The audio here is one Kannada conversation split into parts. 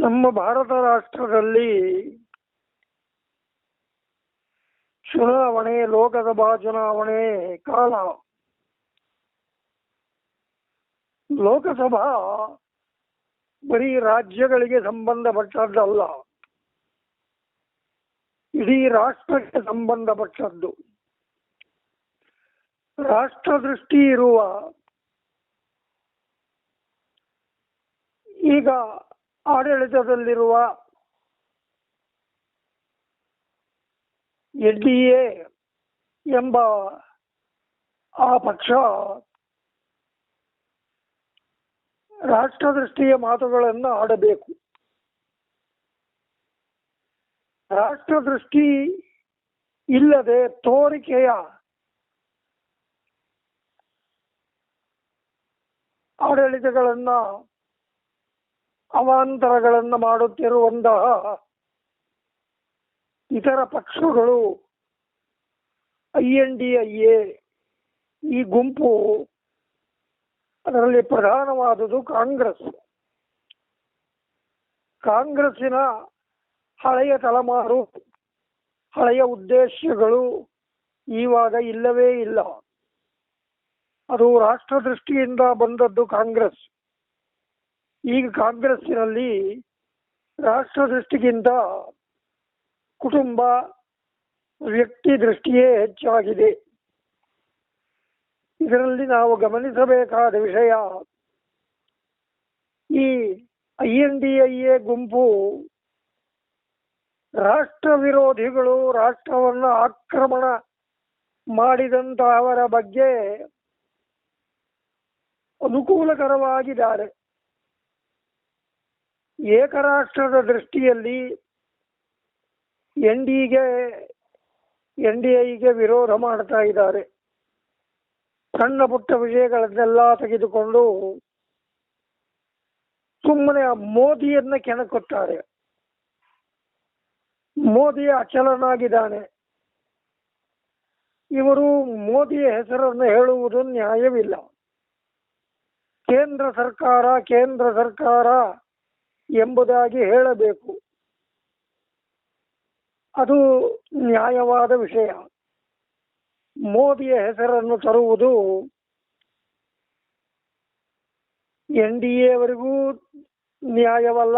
ನಮ್ಮ ಭಾರತ ರಾಷ್ಟ್ರದಲ್ಲಿ ಚುನಾವಣೆ, ಲೋಕಸಭಾ ಚುನಾವಣೆ ಕಾಲ. ಲೋಕಸಭಾ ಬರೀ ರಾಜ್ಯಗಳಿಗೆ ಸಂಬಂಧಪಟ್ಟದ್ದಲ್ಲ. ಇಡೀ ರಾಷ್ಟ್ರಕ್ಕೆ ಸಂಬಂಧಪಟ್ಟದ್ದು. ರಾಷ್ಟ್ರದೃಷ್ಟಿ ಇರುವ ಈಗ ಆಡಳಿತದಲ್ಲಿರುವ ಎನ್ ಡಿ ಎ ಎಂಬ ಆ ಪಕ್ಷ ರಾಷ್ಟ್ರದೃಷ್ಟಿಯ ಮಾತುಗಳನ್ನು ಆಡಬೇಕು. ರಾಷ್ಟ್ರದೃಷ್ಟಿ ಇಲ್ಲದೆ ತೋರಿಕೆಯ ಆಡಳಿತಗಳನ್ನ ಅವಾಂತರಗಳನ್ನು ಮಾಡುತ್ತಿರುವಂತಹ ಇತರ ಪಕ್ಷಗಳು, I N D I A, ಈ ಗುಂಪು, ಅದರಲ್ಲಿ ಪ್ರಧಾನವಾದುದು ಕಾಂಗ್ರೆಸ್. ಕಾಂಗ್ರೆಸ್ಸಿನ ಹಳೆಯ ತಲೆಮಾರು, ಹಳೆಯ ಉದ್ದೇಶಗಳು ಈವಾಗ ಇಲ್ಲವೇ ಇಲ್ಲ. ಅದು ರಾಷ್ಟ್ರದೃಷ್ಟಿಯಿಂದ ಬಂದದ್ದು ಕಾಂಗ್ರೆಸ್. ಈಗ ಕಾಂಗ್ರೆಸ್ಸಿನಲ್ಲಿ ರಾಷ್ಟ್ರದೃಷ್ಟಿಗಿಂತ ಕುಟುಂಬ ವ್ಯಕ್ತಿ ದೃಷ್ಟಿಯೇ ಹೆಚ್ಚಾಗಿದೆ. ಇದರಲ್ಲಿ ನಾವು ಗಮನಿಸಬೇಕಾದ ವಿಷಯ ಈ I N D I A ಗುಂಪು ರಾಷ್ಟ್ರ ವಿರೋಧಿಗಳು ರಾಷ್ಟ್ರವನ್ನು ಆಕ್ರಮಣ ಮಾಡಿದಂತಹವರ ಬಗ್ಗೆ ಅನುಕೂಲಕರವಾಗಿದ್ದಾರೆ. ಏಕರಾಷ್ಟ್ರದ ದೃಷ್ಟಿಯಲ್ಲಿ ಎನ್ ಡಿಗೆ ಎನ್ ಡಿ ಐಗೆ ವಿರೋಧ ಮಾಡ್ತಾ ಇದ್ದಾರೆ. ಸಣ್ಣ ಪುಟ್ಟ ವಿಷಯಗಳನ್ನೆಲ್ಲ ತೆಗೆದುಕೊಂಡು ಸುಮ್ಮನೆ ಮೋದಿಯನ್ನ ಕೆಣಕುತ್ತಾರೆ. ಮೋದಿ ಅಚಲನಾಗಿದ್ದಾನೆ. ಇವರು ಮೋದಿಯ ಹೆಸರನ್ನು ಹೇಳುವುದು ನ್ಯಾಯವಿಲ್ಲ. ಕೇಂದ್ರ ಸರ್ಕಾರ ಕೇಂದ್ರ ಸರ್ಕಾರ ಎಂಬುದಾಗಿ ಹೇಳಬೇಕು. ಅದು ನ್ಯಾಯವಾದ ವಿಷಯ. ಮೋದಿಯ ಹೆಸರನ್ನು ತರುವುದು ಎನ್ ಡಿ ಎವರೆಗೂ ನ್ಯಾಯವಲ್ಲ,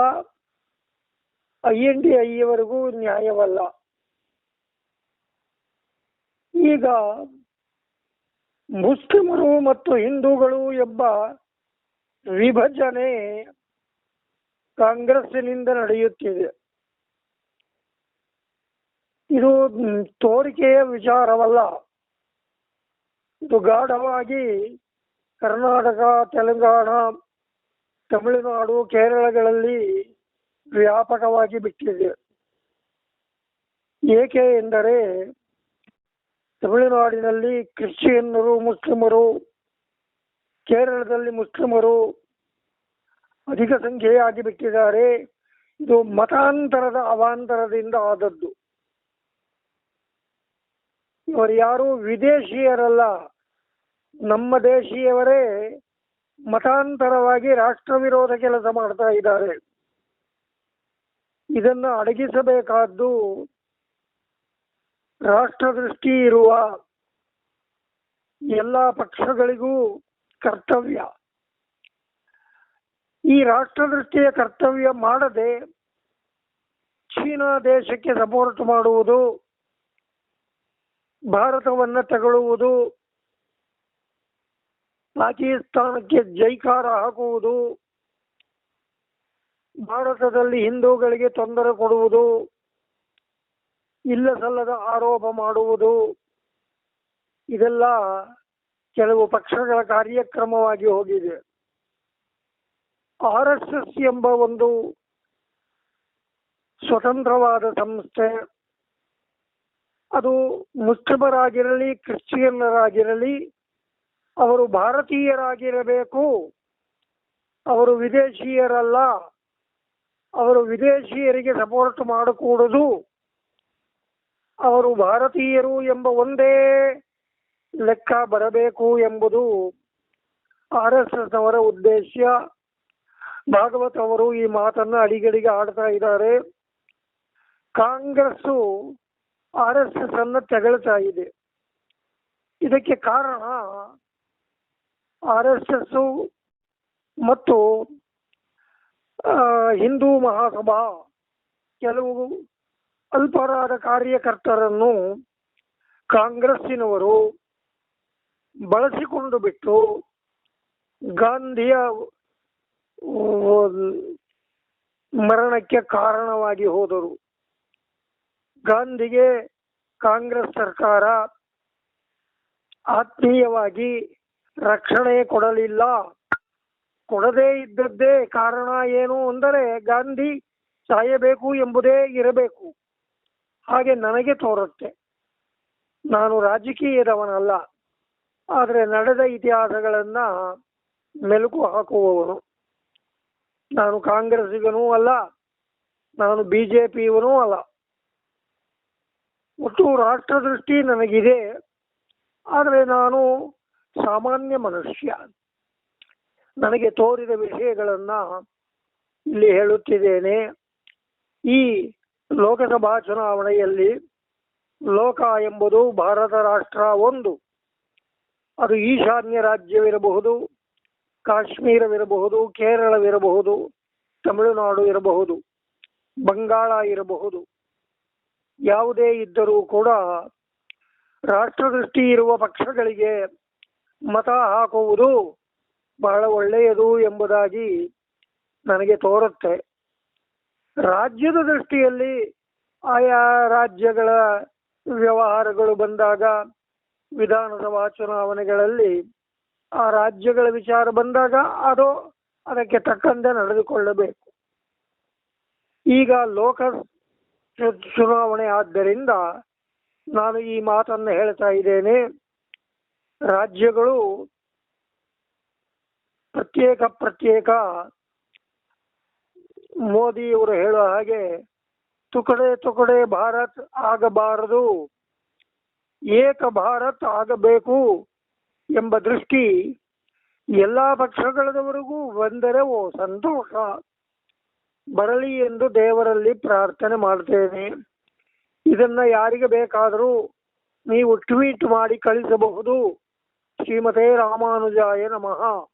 ಐ ಎನ್ ಡಿ ಐವರೆಗೂ ನ್ಯಾಯವಲ್ಲ. ಈಗ ಮುಸ್ಲಿಮರು ಮತ್ತು ಹಿಂದೂಗಳು ಎಂಬ ವಿಭಜನೆ ಕಾಂಗ್ರೆಸ್ಸಿನಿಂದ ನಡೆಯುತ್ತಿದೆ. ಇದು ತೋರಿಕೆಯ ವಿಚಾರವಲ್ಲ. ಇದು ಗಾಢವಾಗಿ ಕರ್ನಾಟಕ, ತೆಲಂಗಾಣ, ತಮಿಳುನಾಡು, ಕೇರಳಗಳಲ್ಲಿ ವ್ಯಾಪಕವಾಗಿ ಬಿಟ್ಟಿದೆ. ಏಕೆ ಎಂದರೆ ತಮಿಳುನಾಡಿನಲ್ಲಿ ಕ್ರಿಶ್ಚಿಯನ್ನರು ಮುಸ್ಲಿಮರು, ಕೇರಳದಲ್ಲಿ ಮುಸ್ಲಿಮರು ಅಧಿಕ ಸಂಖ್ಯೆಯಾಗಿ ಬಿಟ್ಟಿದ್ದಾರೆ. ಇದು ಮತಾಂತರದ ಅವಾಂತರದಿಂದ ಆದದ್ದು. ಇವರು ಯಾರು ವಿದೇಶಿಯರಲ್ಲ. ನಮ್ಮ ದೇಶಿಯವರೇ ಮತಾಂತರವಾಗಿ ರಾಷ್ಟ್ರ ವಿರೋಧ ಕೆಲಸ ಮಾಡ್ತಾ ಇದ್ದಾರೆ. ಇದನ್ನು ಅಡಗಿಸಬೇಕಾದ್ದು ರಾಷ್ಟ್ರದೃಷ್ಟಿ ಇರುವ ಎಲ್ಲ ಪಕ್ಷಗಳಿಗೂ ಕರ್ತವ್ಯ. ಈ ರಾಷ್ಟ್ರ ದೃಷ್ಟಿಯ ಕರ್ತವ್ಯ ಮಾಡದೆ ಚೀನಾ ದೇಶಕ್ಕೆ ಸಪೋರ್ಟ್ ಮಾಡುವುದು, ಭಾರತವನ್ನು ತಗೊಳ್ಳುವುದು ಪಾಕಿಸ್ತಾನಕ್ಕೆ ಜೈಕಾರ ಹಾಕುವುದು, ಭಾರತದಲ್ಲಿ ಹಿಂದೂಗಳಿಗೆ ತೊಂದರೆ ಕೊಡುವುದು ಇಲ್ಲ ಸಲ್ಲದ ಆರೋಪ ಮಾಡುವುದು, ಇದೆಲ್ಲ ಕೆಲವು ಪಕ್ಷಗಳ ಕಾರ್ಯಕ್ರಮವಾಗಿ ಹೋಗಿದೆ. ಆರ್ ಎಸ್ ಎಸ್ ಎಂಬ ಒಂದು ಸ್ವತಂತ್ರವಾದ ಸಂಸ್ಥೆ. ಅದು ಮುಸ್ಲಿಮರಾಗಿರಲಿ, ಕ್ರಿಶ್ಚಿಯನ್ನರಾಗಿರಲಿ, ಅವರು ಭಾರತೀಯರಾಗಿರಬೇಕು, ಅವರು ವಿದೇಶಿಯರಲ್ಲ, ಅವರು ವಿದೇಶಿಯರಿಗೆ ಸಪೋರ್ಟ್ ಮಾಡಕೂಡದು. ಅವರು ಭಾರತೀಯರು ಎಂಬ ಒಂದೇ ಲೆಕ್ಕ ಬರಬೇಕು ಎಂಬುದು ಆರ್ ಎಸ್ ಎಸ್ ಅವರ ಉದ್ದೇಶ. ಭಾಗವತ್ ಅವರು ಈ ಮಾತನ್ನ ಅಡಿಗಡಿಗೆ ಆಡ್ತಾ ಇದ್ದಾರೆ. ಕಾಂಗ್ರೆಸ್ಸು ಆರ್ ಎಸ್ ಎಸ್ ಅನ್ನ ತೆಗಳ್ತಾ ಇದೆ. ಇದಕ್ಕೆ ಕಾರಣ ಆರ್ ಎಸ್ ಎಸ್ ಮತ್ತು ಹಿಂದೂ ಮಹಾಸಭಾ ಕೆಲವು ಅಲ್ಪರಾದ ಕಾರ್ಯಕರ್ತರನ್ನು ಕಾಂಗ್ರೆಸ್ಸಿನವರು ಬಳಸಿಕೊಂಡು ಬಿಟ್ಟು ಗಾಂಧಿಯ ಮರಣಕ್ಕೆ ಕಾರಣವಾಗಿ ಹೋದರು. ಗಾಂಧಿಗೆ ಕಾಂಗ್ರೆಸ್ ಸರ್ಕಾರ ಆತ್ಮೀಯವಾಗಿ ರಕ್ಷಣೆ ಕೊಡಲಿಲ್ಲ. ಕೊಡದೇ ಇದ್ದದ್ದೇ ಕಾರಣ ಏನು ಅಂದರೆ ಗಾಂಧಿ ಸಾಯಬೇಕು ಎಂಬುದೇ ಇರಬೇಕು. ಹಾಗೆ ನನಗೆ ತೋರುತ್ತೆ. ನಾನು ರಾಜಕೀಯದವನಲ್ಲ. ಆದರೆ ನಡೆದ ಇತಿಹಾಸಗಳನ್ನು ಮೆಲುಕು ಹಾಕುವವನು. ನಾನು ಕಾಂಗ್ರೆಸ್ಸಿಗನೂ ಅಲ್ಲ, ನಾನು ಬಿಜೆಪಿಯವನೂ ಅಲ್ಲ. ಒಟ್ಟು ರಾಷ್ಟ್ರದೃಷ್ಟಿ ನನಗಿದೆ. ಆದರೆ ನಾನು ಸಾಮಾನ್ಯ ಮನುಷ್ಯ. ನನಗೆ ತೋರಿದ ವಿಷಯಗಳನ್ನು ಇಲ್ಲಿ ಹೇಳುತ್ತಿದ್ದೇನೆ. ಈ ಲೋಕಸಭಾ ಚುನಾವಣೆಯಲ್ಲಿ ಲೋಕ ಎಂಬುದು ಭಾರತ ರಾಷ್ಟ್ರ ಒಂದು. ಅದು ಈಶಾನ್ಯ ರಾಜ್ಯವಿರಬಹುದು. ಕಾಶ್ಮೀರವಿರಬಹುದು, ಕೇರಳವಿರಬಹುದು, ತಮಿಳುನಾಡು ಇರಬಹುದು, ಬಂಗಾಳ ಇರಬಹುದು, ಯಾವುದೇ ಇದ್ದರೂ ಕೂಡ ರಾಷ್ಟ್ರದೃಷ್ಟಿ ಇರುವ ಪಕ್ಷಗಳಿಗೆ ಮತ ಹಾಕುವುದು ಬಹಳ ಒಳ್ಳೆಯದು ಎಂಬುದಾಗಿ ನನಗೆ ತೋರುತ್ತೆ. ರಾಜ್ಯದ ದೃಷ್ಟಿಯಲ್ಲಿ ಆಯಾ ರಾಜ್ಯಗಳ ವ್ಯವಹಾರಗಳು ಬಂದಾಗ ವಿಧಾನಸಭಾ ಚುನಾವಣೆಗಳಲ್ಲಿ ಆ ರಾಜ್ಯಗಳ ವಿಚಾರ ಬಂದಾಗ ಅದು ಅದಕ್ಕೆ ತಕ್ಕಂತೆ ನಡೆದುಕೊಳ್ಳಬೇಕು. ಈಗ ಲೋಕ ಚುನಾವಣೆ ಆದ್ದರಿಂದ ನಾನು ಈ ಮಾತನ್ನು ಹೇಳ್ತಾ ಇದ್ದೇನೆ. ರಾಜ್ಯಗಳು ಪ್ರತ್ಯೇಕ ಪ್ರತ್ಯೇಕ ಮೋದಿಯವರು ಹೇಳುವ ಹಾಗೆ ತುಕಡೆ ತುಕಡೆ ಭಾರತ್ ಆಗಬಾರದು, ಏಕ ಭಾರತ್ ಆಗಬೇಕು ಎಂಬ ದೃಷ್ಟಿ ಎಲ್ಲಾ ಪಕ್ಷಗಳವರೆಗೂ ಬಂದರೆ ಓ ಸಂತೋಷ. ಬರಲಿ ಎಂದು ದೇವರಲ್ಲಿ ಪ್ರಾರ್ಥನೆ ಮಾಡ್ತೇನೆ. ಇದನ್ನ ಯಾರಿಗೆ ಬೇಕಾದರೂ ನೀವು ಟ್ವೀಟ್ ಮಾಡಿ ಕಳಿಸಬಹುದು. ಶ್ರೀಮತೇ ರಾಮಾನುಜಾಯ ನಮಃ.